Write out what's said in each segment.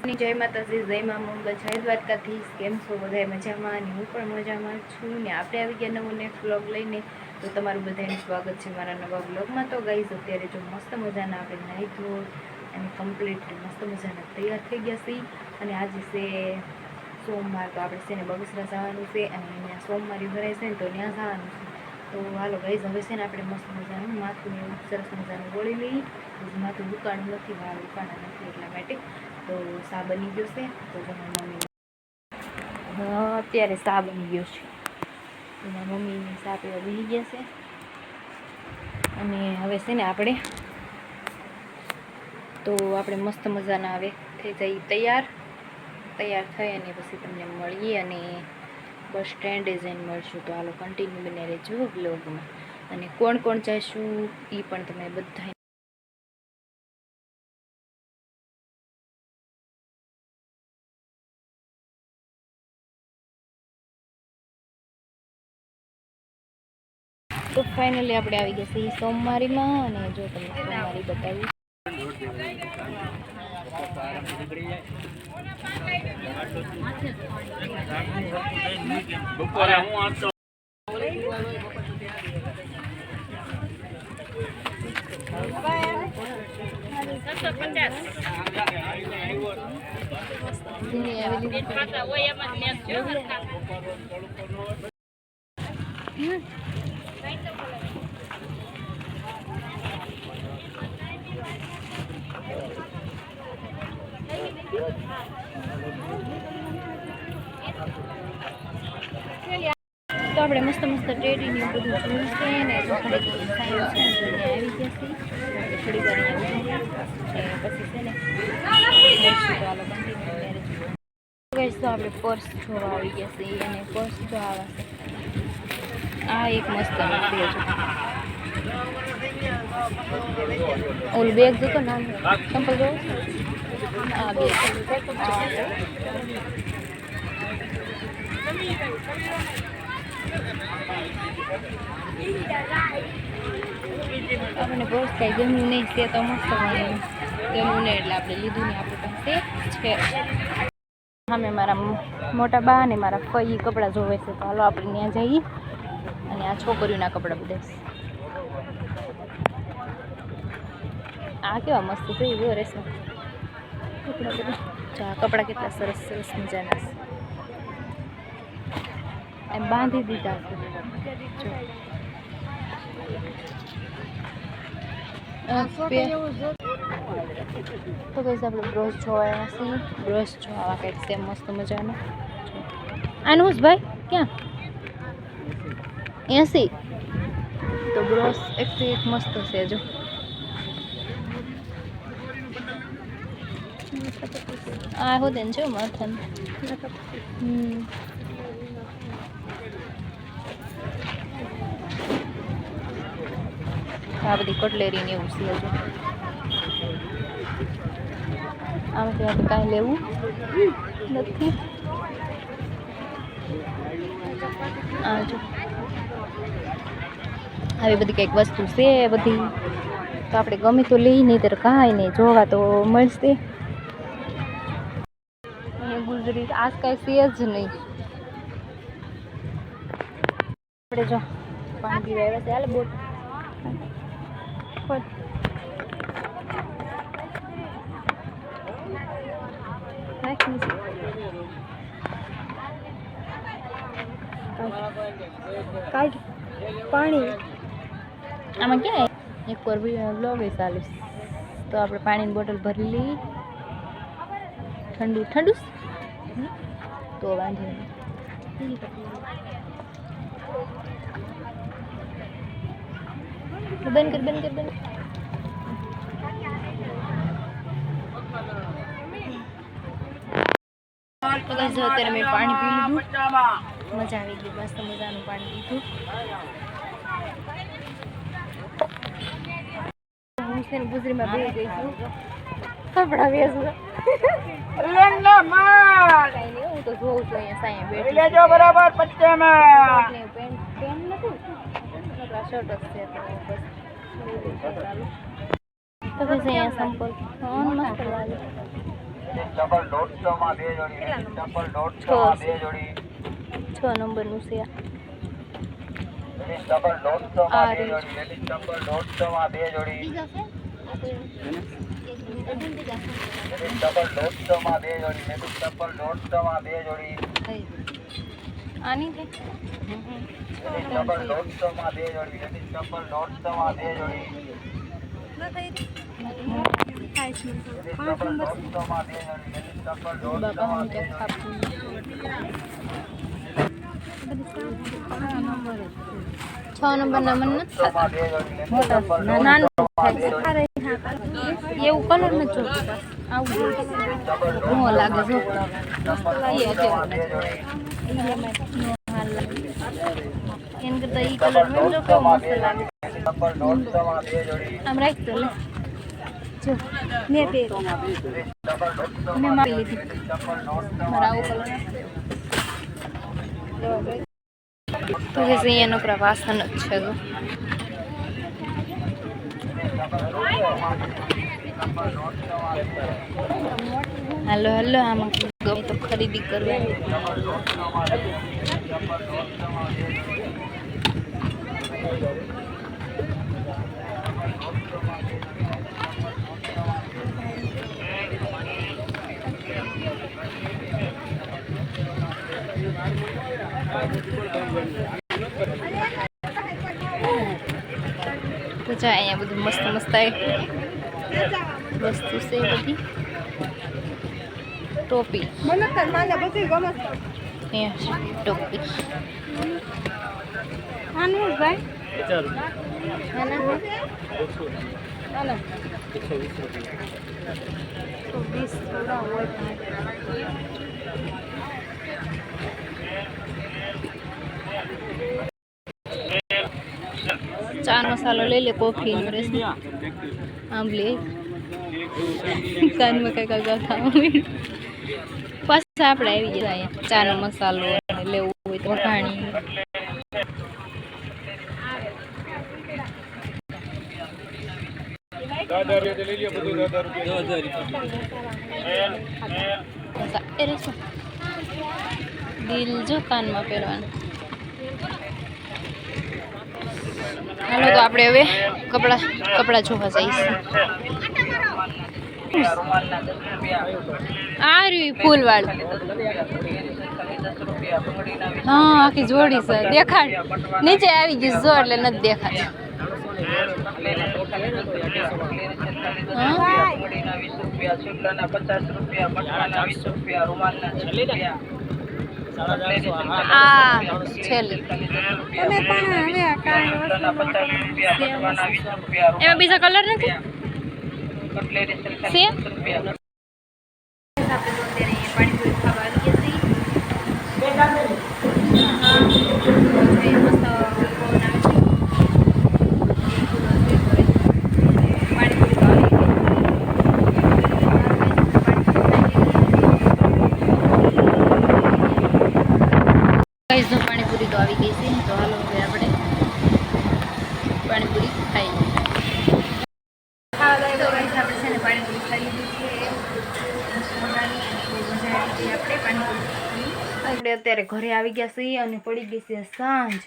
જય માતાજી, જય મા મંગલ. જય દ્વારકાધીશ. કેમ છો બધા? મજામાં? અને હું પણ મજામાં છું. ને આપણે આવી ગયા નવો નેક્સ્ટ બ્લોગ લઈને. તો તમારું બધાને સ્વાગત છે મારા નવા બ્લોગમાં તો ગાઈઝ અત્યારે જો મસ્ત મજાના આપણે નાહી ધોઈ અને કમ્પ્લીટ મસ્ત મજાના તૈયાર થઈ ગયા છીએ. અને આજે છે સોમવાર. તો આપણે છે ને બગસરા જવાનું છે અને અહીંયા સોમવારી ભરાય છે ને તો ત્યાં જવાનું છે. તો હાલો ગાઈઝ હવે છે ને આપણે મસ્ત મજાનું માથું એવું સરસ મજાનું ગોળી લઈ માથું દુકાન નથી, વાળ દુકાન નથી, એટલા માટે. તો સા બની ગયો છે? તો તમે મમ્મી અત્યારે સા બની ગયો છે. એના મમ્મી સા પીવા બની ગયા છે. અને હવે છે ને આપણે તો આપણે મસ્ત મજાના આવે થઈ જઈ તૈયાર. તૈયાર થઈ અને પછી તમને મળીએ અને બસ સ્ટેન્ડ ડિઝાઇન મળશું. તો હાલો કન્ટિન્યુ બને રહેજો બ્લોગમાં અને કોણ કોણ જઈશું એ પણ તમે બધા ફાઇનલી આપણે આવી ગયા છીએ સોમવારીમાં અને જો તમને સોમવારી બતાવી. બપોરે તો આપણે મસ્ત મસ્ત ટ્રેડિંગ ને બધું જોયું છે ને જો થોડીક સાયન્સ છે ને આવી ગયા છે થોડી વાર પછી છે ને Guys, તો આપણે પર્સ જોવા આવી ગયા છીએ. અને પર્સ જો આવા છે. આ એક મસ્ત હજુ ઓલું બેગ જોતો નામ સંપલ જોવો. આ બેગ આપણને બસ કાંઈ ગમ્યું નહીં તે તો મસ્ત ગમ્યું. ગમ્યું નહીં એટલે આપણે લીધું નહીં આપણી પાસે છે. અમે મારા મોટા બા અને મારા ફઈ કપડાં જોવે છે. તો હાલો આપણે ત્યાં જઈએ અને આ છોકરીઓના કપડાં બધા આ કેવા મસ્ત છે એવું રહેશે કપડાં બધા કપડાં કેટલા સરસ સરસ મજાના છે. એમ બાંધી દીધા છે. તો કહીશ આપણે બ્રશ જોવા છીએ બ્રશ જોવા કંઈક છે મસ્ત મજાનો. આનું ભાઈ? ક્યાં? એસી. તો બ્રશ એકથી એક મસ્ત છે જો. આ હોદેન છે માથાનું હમ. આ બધી કટલેરી ને એવું છે હજુ. આમાંથી આપણે કાંઈ લેવું નથી. આ જો. આવી બધી કંઈક વસ્તુ છે બધી. તો આપણે ગમે તો લઈ નહીં ત્યારે કાંઈ નહીં, જોવા તો મળશે. ગુજરી, આજ કાંઈ છે જ નહીં. આપણે જો. પાણી પીવા આવ્યા છે. હાલ બોટ. રાખ નીચે. કાઢ. પાણી. આમાં ક્યાં એક? પર બ્લોગ ચાલુ. છે. તો આપણે પાણીની બોટલ ભરી લઈ ઠંડુ ઠંડુ? તો વાંધો નહીં. બંધ કર બંધ કર, બંધ અત્યારે મેં પાણી પી લીધું. મજા આવી ગઈ મસ્ત મજાનું પાણી પીધું. હું છે ને ગુજરીમાં બે ગઈ છું. કપડા કાંઈ હું તો જોઉં છું અહીંયા બેઠી લેજો બરાબર પચ્ચામાં પેન્ટ પેન્ટ નથી? નકરા શર્ટ જ છે તો બસ. અહીંયા સંપલ મસ્ત લાગે. ડબલ દોઢસો માં બે જોડી ડબલ દોઢસો માં બે જોડી. છ નંબરનું છે આ. ડબલ દોઢસો આ માં બે રીત. જોડી ડબલ દોઢસો માં બે જોડી ડબલ દોઢસો માં બે જોડી ડબલ દોઢસો માં બે જોડી આની છે ડબલ દોઢસો માં બે જોડી ડબલ દોઢસો માં બે જોડી ડબલ દોઢસો માં બે જોડી ડબલ દોઢસો બાપા માં હું બે ક્યાંક જોડી છ નંબરના મને નથી એવું કલર નથી જોતું. આવું લાગે, જો. એ એમ. કરતા ઈ કલર મેં જો તો મેં મારી લીધી. મારા આવું કલર તો કે અહીંયાનો પ્રવાસન જ છે તો હાલો હાલો આમાં ગમે તો ખરીદી કરવાની તો અહીંયા બધું મસ્ત મસ્ત આવી વસ્તુ છે બધી. ટોપી. અહીંયા છે. ટોપી. વીસ થોડા મસાલો લઈ લે કોફી રેસ આંબલી કાનમાં કઈ કઈ ખાવા પછી આપણે આવી ગયા અહીંયા ચાનો મસાલો લેવું હોય તો વઘાણી દિલ જો કાનમાં પહેરવાનું હાલો તો આપણે હવે કપડા કપડા જોવા જઈશું. આ રહ્યું ફૂલ વાળું હા, આખી જોડી છે. દેખાડ. નીચે આવી ગયું એટલે નથી દેખાડ હા? આ છેલ્લી એમાં બીજા કલર નથી? સેમ ગાઈઝ પાણીપુરી તો આવી ગઈ છે તો હાલો હવે આપણે પાણીપુરી ખાઈ ખાવા તો ગાઈઝ આપણે છે ને પાણીપુરી ખાઈ લીધી છે મોટાની અને બહુ મજા આવી ગઈ આપણે પાણીપુરી આપણે અત્યારે ઘરે આવી ગયા છીએ અને પડી ગઈ છે સાંજ.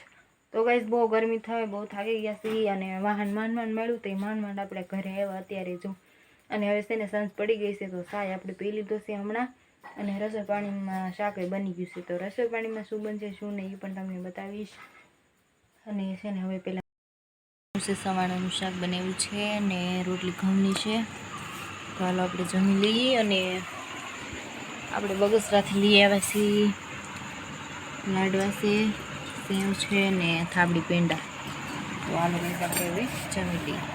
તો ગાઈશ બહુ ગરમી થાય, બહુ થાકી ગયા છીએ અને વાહન માંડ માંડ મળ્યું તો એ માંડ માંડ આપણે ઘરે આવ્યા અત્યારે જો. અને હવે છે ને સાંજ પડી ગઈ છે તો સાય આપણે પી લીધો છે હમણાં. અને રસોઈ પાણીમાં શાક બની ગયું છે. તો રસોઈ પાણીમાં શું બનશે, શું નહીં એ પણ તમને બતાવીશ. અને છે ને હવે પહેલાં છે શાક બનાવ્યું છે ને રોટલી ઘઉંની છે. તો હાલો આપણે જમી લઈએ અને આપણે બગસરાથી લઈ આવ્યા છીએ. લાડવા છે સેવ છે ને થાબડી પેંડા. તો આ લોકો આપણે હવે જમી લઈએ.